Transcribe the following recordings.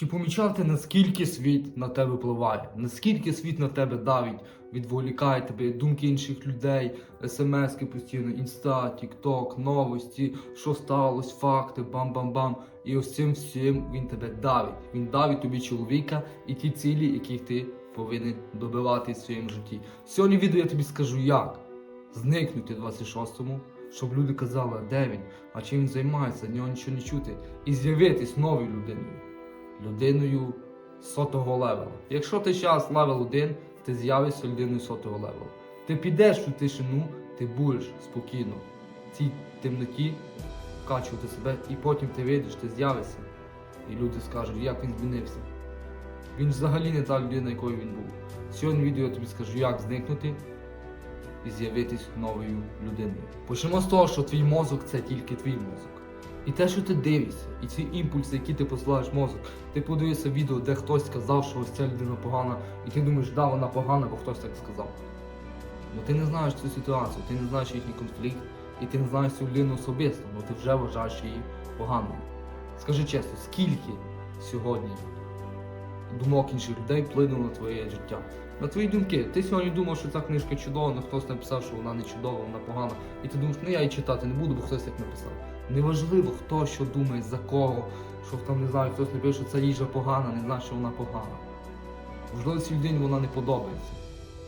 Чи помічав ти, наскільки світ на тебе впливає? Наскільки світ на тебе давить, відволікає тебе, думки інших людей, смски постійно, інста, тікток, новості, що сталося, факти, бам-бам-бам. І ось цим всім він тебе давить. Він давить тобі чоловіка і ті цілі, яких ти повинен добивати в своєму житті. Сьогодні відео я тобі скажу, як зникнути 26-му, щоб люди казали, де він, а чим він займається, нього нічого не чути, і з'явитись новою людиною людиною сотого левела. Якщо ти зараз левел 1, ти з'явишся людиною сотого левела. Ти підеш в тишину, ти будеш спокійно в цій темноті вкачувати себе, і потім ти вийдеш, ти з'явишся. І люди скажуть, як він змінився. Він взагалі не та людина, якою він був. Сьогодні відео я тобі скажу, як зникнути і з'явитись новою людиною. Почнемо з того, що твій мозок це тільки твій мозок. І те, що ти дивишся, і ці імпульси, які ти посилаєш мозок, ти подивишся відео, де хтось сказав, що ось ця людина погана, і ти думаєш, да, вона погана, бо хтось так сказав. Ну ти не знаєш цю ситуацію, ти не знаєш їхній конфлікт, і ти не знаєш цю людину особисто, ну ти вже вважаєш її поганою. Скажи чесно, скільки сьогодні думок інших людей вплинуло на твоє життя? На твої думки. Ти сьогодні думав, що ця книжка чудова, але хтось написав, що вона не чудова, вона погана. І ти думаєш, ну я її читати не буду, бо хтось так написав. Неважливо, хто що думає, за кого, що там не знаю, хтось напише, що ця їжа погана, не знає, що вона погана. Можливо, цій людині вона не подобається.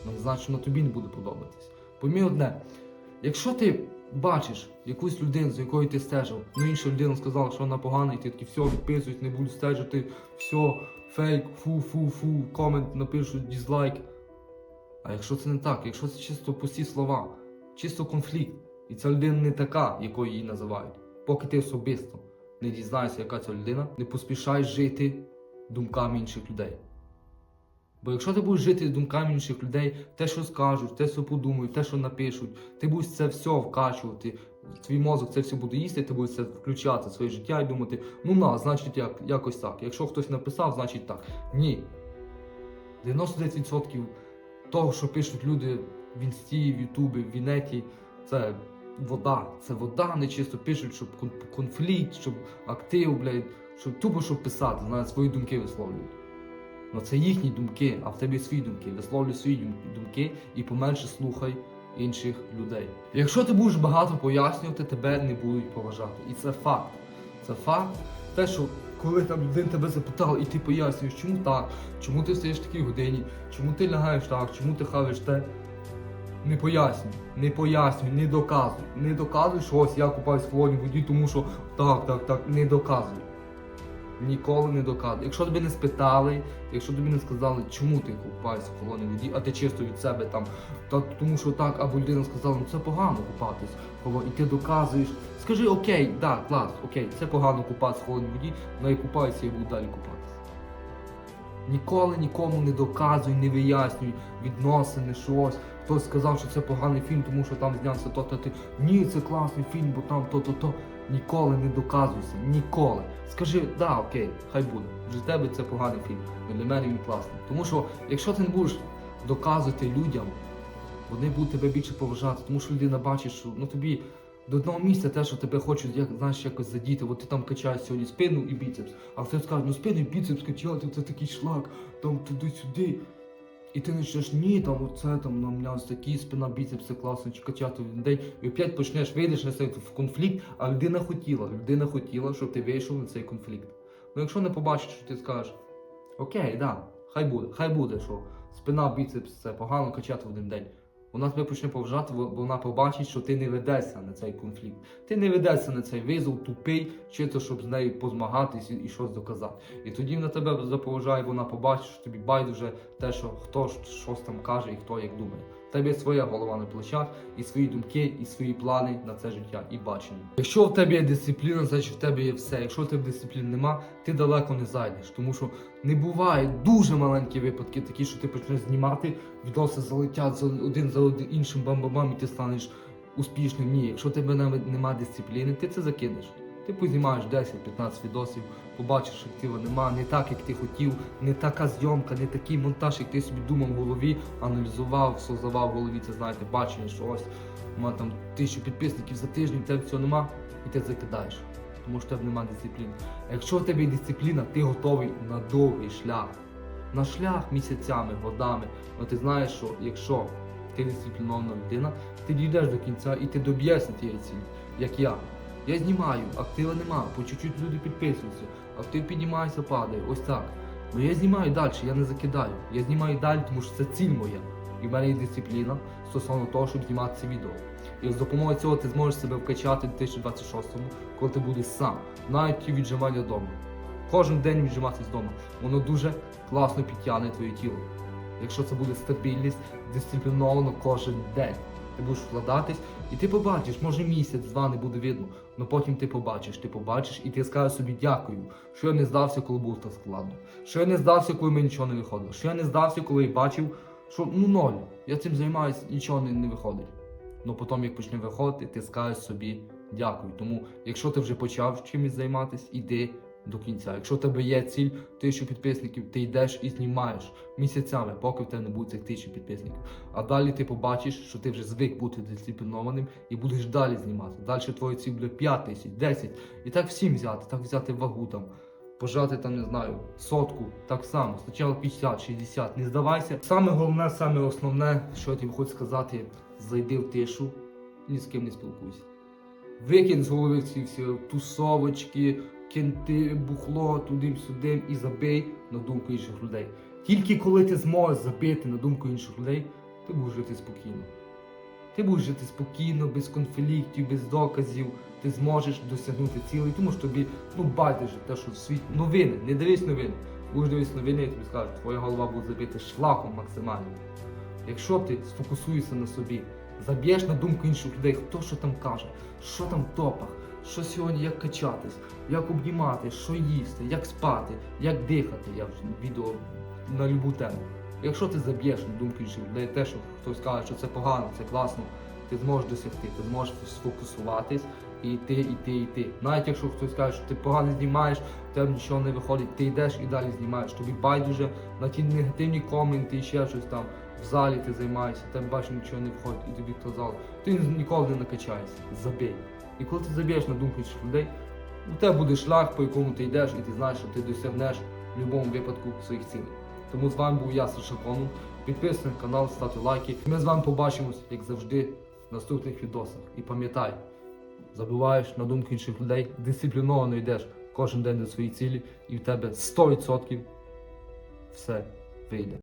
не значить, що на тобі не буде подобатись. Пойми одне, якщо ти бачиш якусь людину, за якою ти стежив, ну інша людина сказала, що вона погана, і ти такий, все, відписують, не буду стежити, все, фейк, фу, фу, фу, комент напишу, дізлайк. А якщо це не так, якщо це чисто пусті слова, чисто конфлікт, і ця людина не така, якою її називають, поки ти особисто не дізнаєшся, яка ця людина, не поспішай жити думками інших людей. Бо якщо ти будеш жити думками інших людей, те, що скажуть, те, що подумають, те, що напишуть, ти будеш це все вкачувати, твій мозок це все буде їсти, ти будеш це включати в своє життя і думати, ну на, значить як, якось так. Якщо хтось написав, значить так. Ні. 99% того, що пишуть люди в інсті, в Ютубі, в Інеті, це вода. Це вода, не чисто пишуть, щоб конфлікт, щоб актив, блядь, щоб тупо щоб писати, знаєш, свої думки висловлюють. Ну це їхні думки, а в тебе свої думки. Висловлюй свої думки і поменше слухай інших людей. Якщо ти будеш багато пояснювати, тебе не будуть поважати. І це факт. Це факт. Те, що коли там людина тебе запитала, і ти пояснюєш, чому так, чому ти встаєш в такій годині, чому ти лягаєш так, чому ти хаваєш те. Не пояснюй, не пояснюй, не доказуй. Не доказуй, що ось я купаюсь в холодній воді, тому що так, так, так, не доказуй. Ніколи не доказуй. Якщо тебе не спитали, якщо тобі не сказали, чому ти купаєшся в холодній воді, а ти чисто від себе там, та тому що так, або людина сказала, ну це погано купатись, і ти доказуєш. Скажи, окей, да, клас, окей, це погано купатися в холодній воді, але я купаюся і буду далі купатися. Ніколи нікому не доказуй, не вияснюй відносини, щось. Хтось сказав, що це поганий фільм, тому що там знявся то, то ти. Ні, це класний фільм, бо там то, то. Ніколи не доказуйся, ніколи. Скажи, да, окей, хай буде. Для тебе це поганий фільм, для мене він класний. Тому що якщо ти не будеш доказувати людям, вони будуть тебе більше поважати, тому що людина бачить, що ну тобі до одного місця те, що тебе хочуть, як знаєш, якось задіти. От ти там качаєш сьогодні спину і біцепс, а хтось скаже, ну спину і біцепс качати, це такий шлак, там туди-сюди. І ти почнеш, ні, там оце там на мене ось такі спина, біцепси класно, чи качати в день, і опять почнеш, вийдеш на цей в конфлікт, а людина хотіла, людина хотіла, щоб ти вийшов на цей конфлікт. Ну якщо не побачиш, що ти скажеш, окей, да, хай буде, хай буде, що спина, біцепс це погано качати один день. Вона тебе почне поважати, бо вона побачить, що ти не ведешся на цей конфлікт. Ти не ведешся на цей визов тупий, чи то щоб з нею позмагатись і, щось доказати. І тоді вона тебе заповажає, вона побачить, що тобі байдуже те, що хто щось там каже і хто як думає. Тебе своя голова на плечах, і свої думки, і свої плани на це життя, і бачення. Якщо в тебе є дисципліна, значить в тебе є все. Якщо в тебе дисципліни нема, ти далеко не зайдеш. Тому що не буває дуже маленькі випадки, такі, що ти почнеш знімати, відоси залетять один за один іншим бам-бам-бам, і ти станеш успішним. Ні, якщо в тебе навіть нема дисципліни, ти це закинеш. Ти познімаєш 10-15 відосів, побачиш, що актива нема, не так, як ти хотів, не така зйомка, не такий монтаж, як ти собі думав в голові, аналізував, создавав в голові, це знаєте, бачення, що ось у мене там тисячу підписників за тиждень, тебе цього нема, і ти закидаєш. тому що в тебе немає дисципліни. А якщо в тебе є дисципліна, ти готовий на довгий шлях. На шлях місяцями, годами. Ну ти знаєш, що якщо ти дисциплінована людина, ти дійдеш до кінця і ти доб'єшся тієї цілі, як я. Я знімаю, актива нема, по чуть-чуть люди підписуються, актив піднімається, падає, ось так. Ну я знімаю далі, я не закидаю. Я знімаю далі, тому що це ціль моя. І в мене є дисципліна стосовно того, щоб знімати це відео. І з допомогою цього ти зможеш себе вкачати в 2026-му, коли ти будеш сам, навіть ті віджимання вдома. Кожен день віджиматися вдома. Воно дуже класно підтягне твоє тіло. Якщо це буде стабільність, дисципліновано кожен день. Ти будеш вкладатись, і ти побачиш, може місяць-два не буде видно, але потім ти побачиш, ти побачиш, і ти скажеш собі дякую, що я не здався, коли було так складно, що я не здався, коли мені нічого не виходило, що я не здався, коли я бачив, що ну ноль, я цим займаюся, нічого не, не виходить. Ну потім, як почне виходити, ти скажеш собі дякую. Тому, якщо ти вже почав чимось займатися, іди до кінця. Якщо в тебе є ціль тисячу підписників, ти йдеш і знімаєш місяцями, поки в тебе не буде цих тисячі підписників. А далі ти побачиш, що ти вже звик бути дисциплінованим і будеш далі знімати. Далі твоя ціль буде 5 тисяч, 10. І так всім взяти, так взяти вагу там. Пожати там, не знаю, сотку, так само, спочатку 50, 60, не здавайся. Саме головне, саме основне, що я тобі хочу сказати, зайди в тишу, ні з ким не спілкуйся. Викинь з голови ці всі тусовочки, кенти, бухло, туди-сюди і забий на думку інших людей. Тільки коли ти зможеш забити на думку інших людей, ти будеш жити спокійно. Ти будеш жити спокійно, без конфліктів, без доказів. Ти зможеш досягнути цілей, тому що тобі ну байдуже те, що в світ новини, не дивись новини. Будеш дивитися новини, і тобі скажуть, твоя голова буде забита шлахом максимально. Якщо ти сфокусуєшся на собі, заб'єш на думку інших людей, хто що там каже, що там в топах, що сьогодні, як качатись, як обнімати, що їсти, як спати, як дихати. Я вже відео на любу тему. Якщо ти заб'єш на думку інших людей, те, що хтось каже, що це погано, це класно, ти зможеш досягти, ти зможеш сфокусуватись і йти, йти, йти. Навіть якщо хтось каже, що ти погано знімаєш, тебе нічого не виходить, ти йдеш і далі знімаєш. Тобі байдуже на ті негативні коменти і ще щось там. В залі ти займаєшся, тебе бачиш, нічого не входить, і тобі казали, ти ніколи не накачаєшся, забий. І коли ти заб'єш на думку інших людей, у тебе буде шлях, по якому ти йдеш, і ти знаєш, що ти досягнеш в будь-якому випадку своїх цілей. Тому з вами був я, Саша Конун. Підписуйтесь на канал, ставте лайки. Ми з вами побачимось, як завжди, в наступних відосах. І пам'ятай, забуваєш на думку інших людей, дисципліновано йдеш кожен день до своєї цілі, і в тебе 100% все вийде.